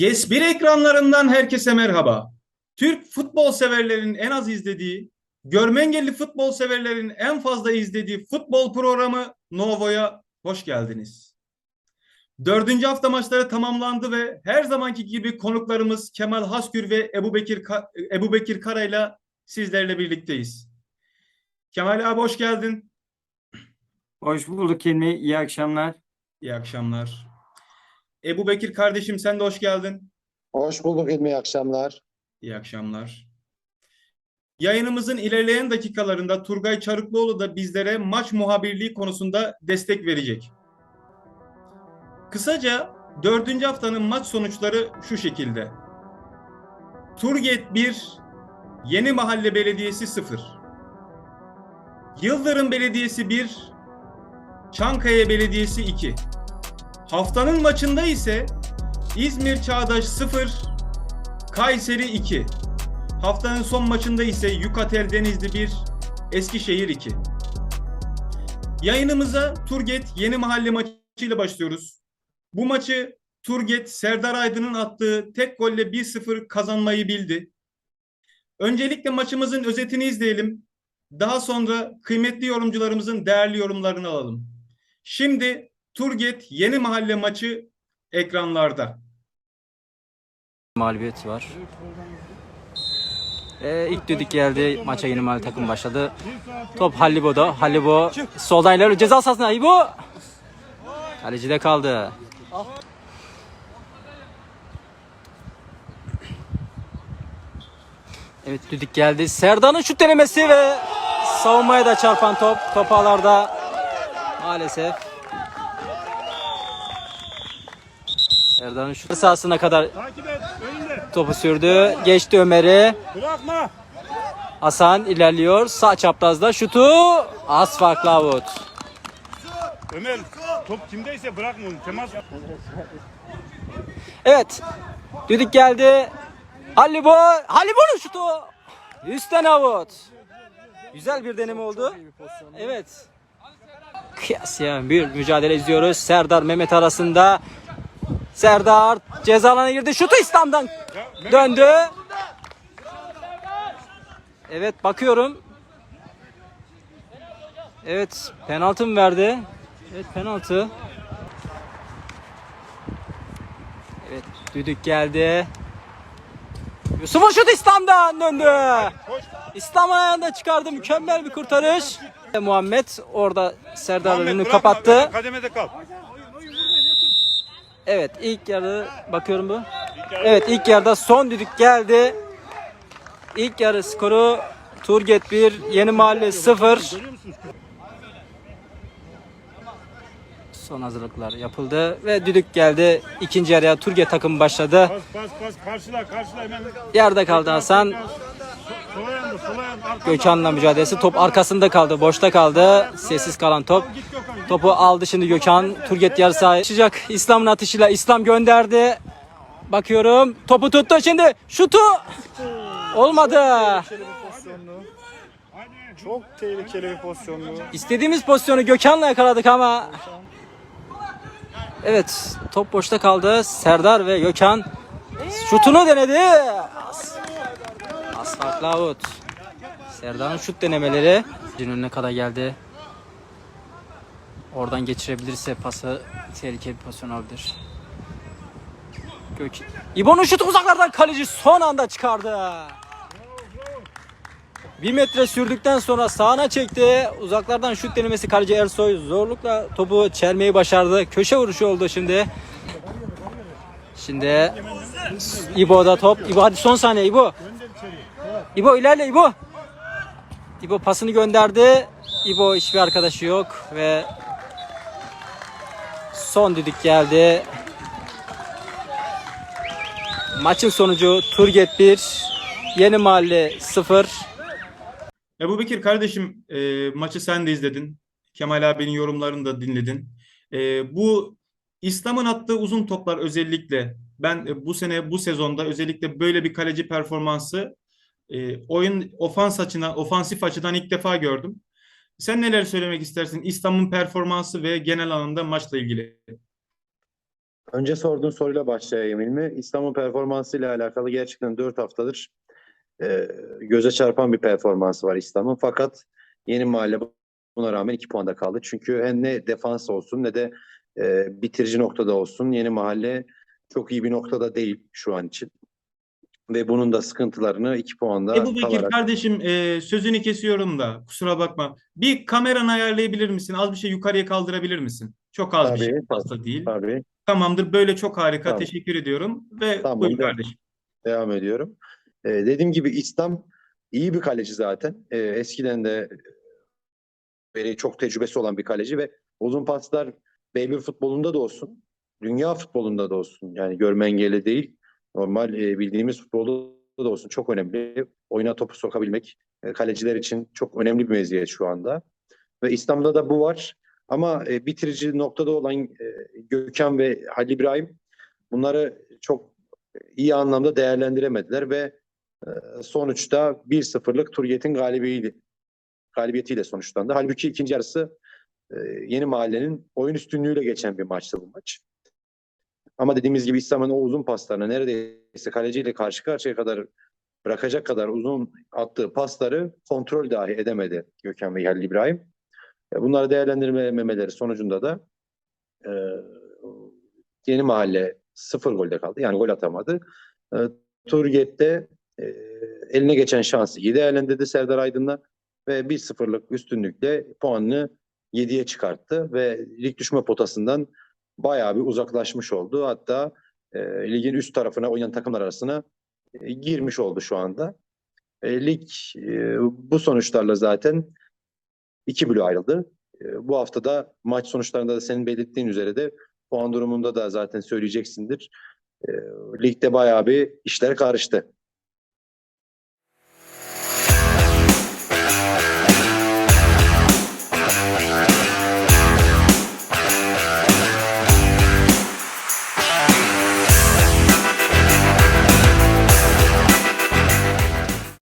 GES1 ekranlarından herkese merhaba. Türk futbol severlerin en az izlediği, görme engelli futbol severlerin en fazla izlediği futbol programı Novo'ya hoş geldiniz. Dördüncü hafta maçları tamamlandı ve her zamanki gibi konuklarımız Kemal Haskür ve Ebu Bekir, Ebu Bekir Kara ile sizlerle birlikteyiz. Kemal abi hoş geldin. Hoş bulduk Hilmi. İyi akşamlar. İyi akşamlar. Ebu Bekir kardeşim sen de hoş geldin. Hoş bulduk İlmi, iyi akşamlar. İyi akşamlar. Yayınımızın ilerleyen dakikalarında Turgay Çarıklıoğlu da bizlere maç muhabirliği konusunda destek verecek. Kısaca dördüncü haftanın maç sonuçları şu şekilde. Turget 1, Yeni Mahalle Belediyesi 0. Yıldırım Belediyesi 1, Çankaya Belediyesi 2. Haftanın maçında ise İzmir Çağdaş 0, Kayseri 2. Haftanın son maçında ise Yukatel Denizli 1, Eskişehir 2. Yayınımıza Turget Yeni Mahalle maçıyla başlıyoruz. Bu maçı Turget Serdar Aydın'ın attığı tek golle 1-0 kazanmayı bildi. Öncelikle maçımızın özetini izleyelim. Daha sonra kıymetli yorumcularımızın değerli yorumlarını alalım. Şimdi Turget Yeni Mahalle maçı ekranlarda. mağlubiyet var. Ee, ilk düdük geldi. Maça yeni mahalle takım başladı. Top Halibo'da. Halibo soldan ilerliyor. Ceza sahasına İbo. Kaleci de kaldı. Evet düdük geldi. Serdan'ın şut denemesi ve savunmaya da çarpan top. Top ağlarda maalesef. Serdan'ın şut sahasına kadar. Topu sürdü. Geçti Ömer'i. Bırakma. Hasan ilerliyor. Sağ çaprazda şutu. Az farklı avut. Ömer top kimdeyse bırakma onu. Temas. Evet. Düdük geldi. Halibo. Halibo'nun şutu. Üstten avut. Güzel bir deneme oldu. Evet. Kıyasıya bir mücadele izliyoruz. Serdar Mehmet arasında. Serdar ceza alanına girdi. Şutu İslam'dan döndü. Evet bakıyorum. Evet penaltı mı verdi? Evet penaltı. Evet düdük geldi. Yusuf'un şutu İslam'dan döndü. İslam ayağında çıkardı mükemmel bir kurtarış. Muhammed orada Serdar'ın önünü kapattı. Kademede kal. Evet ilk yarı bakıyorum bu. Evet ilk yarıda son düdük geldi. İlk yarı skoru Turget 1, Yeni Mahalle 0. Son hazırlıklar yapıldı ve düdük geldi. İkinci yarıya Turget takım başladı. Pas pas pas. Karşıla karşıla hemen. Yerde kaldı Hasan. Gökhan'la mücadelesi. Top arkasında kaldı. Boşta kaldı. Sessiz kalan top. Topu aldı şimdi Gökhan. Turget yarı sahaya çıkacak. İslam'ın atışıyla İslam gönderdi. Bakıyorum. Topu tuttu şimdi. Şutu. Olmadı. Çok tehlikeli bir pozisyondu. İstediğimiz pozisyonu Gökhan'la yakaladık ama Evet, top boşta kaldı. Serdar ve Gökhan şutunu denedi. Farklı out. Serdar'ın şut denemeleri önüne kadar geldi. Oradan geçirebilirse pası tehlikeli bir pozisyon olabilir. Gök. İbo'nun şutu uzaklardan kaleci son anda çıkardı. Bir metre sürdükten sonra sağına çekti. Uzaklardan şut denemesi kaleci Ersoy zorlukla topu çelmeyi başardı. Köşe vuruşu oldu şimdi. Şimdi İbo'da top. İbo hadi son saniye İbo. İbo ilerle İbo. İbo pasını gönderdi. İbo hiçbir arkadaşı yok ve son düdük geldi. Maçın sonucu Turget 1, Yeni Mahalle 0. Ebu Bekir kardeşim e, maçı sen de izledin. Kemal abinin yorumlarını da dinledin. E, bu İslam'ın attığı uzun toplar özellikle ben e, bu sene bu sezonda özellikle böyle bir kaleci performansı e, oyun ofans açına, ofansif açıdan ilk defa gördüm. Sen neler söylemek istersin İslam'ın performansı ve genel anlamda maçla ilgili? Önce sorduğun soruyla başlayayım İlmi. İstanbul performansıyla alakalı gerçekten 4 haftadır e, göze çarpan bir performansı var İstanbul'un. Fakat Yeni Mahalle buna rağmen 2 puanda kaldı. Çünkü hem ne defans olsun ne de e, bitirici noktada olsun Yeni Mahalle çok iyi bir noktada değil şu an için. Ve bunun da sıkıntılarını 2 puanda Ebu Bekir kalarak kardeşim e, sözünü kesiyorum da kusura bakma. Bir kameranı ayarlayabilir misin? Az bir şey yukarıya kaldırabilir misin? Çok az bir Tabii, şey tabii. fazla değil. tabii Tamamdır böyle çok harika Tamam. teşekkür ediyorum ve Tamam, buyur kardeşim. devam ediyorum. E, dediğim gibi İslam iyi bir kaleci zaten. E, eskiden de beri çok tecrübesi olan bir kaleci ve uzun paslar B1 futbolunda da olsun, dünya futbolunda da olsun. Yani görme engelli değil. Normal e, bildiğimiz futbolda da olsun. Çok önemli. Oyuna topu sokabilmek e, kaleciler için çok önemli bir meziyet şu anda. Ve İslam'da da bu var. Ama e, bitirici noktada olan e, Gökhan ve Halil İbrahim bunları çok iyi anlamda değerlendiremediler ve sonuçta 1-0'lık Turgut'un galibiyeti galibiyetiyle sonuçlandı. Halbuki ikinci yarısı Yeni Mahalle'nin oyun üstünlüğüyle geçen bir maçtı bu maç. Ama dediğimiz gibi İslam'ın o uzun paslarına neredeyse kaleciyle karşı karşıya kadar bırakacak kadar uzun attığı pasları kontrol dahi edemedi Gökhan ve Halil İbrahim. E, Bunları değerlendirmemeleri sonucunda da e, Yeni Mahalle sıfır golde kaldı. Yani gol atamadı. E, Turget'te e, eline geçen şansı iyi değerlendirdi Serdar Aydın'la ve 1-0'lık üstünlükle puanını 7'ye çıkarttı ve lig düşme potasından bayağı bir uzaklaşmış oldu. Hatta e, ligin üst tarafına oynayan takımlar arasına e, girmiş oldu şu anda. E, lig e, bu sonuçlarla zaten iki bölü ayrıldı. E, bu haftada maç sonuçlarında da senin belirttiğin üzere de puan durumunda da zaten söyleyeceksindir. E, ligde bayağı bir işler karıştı.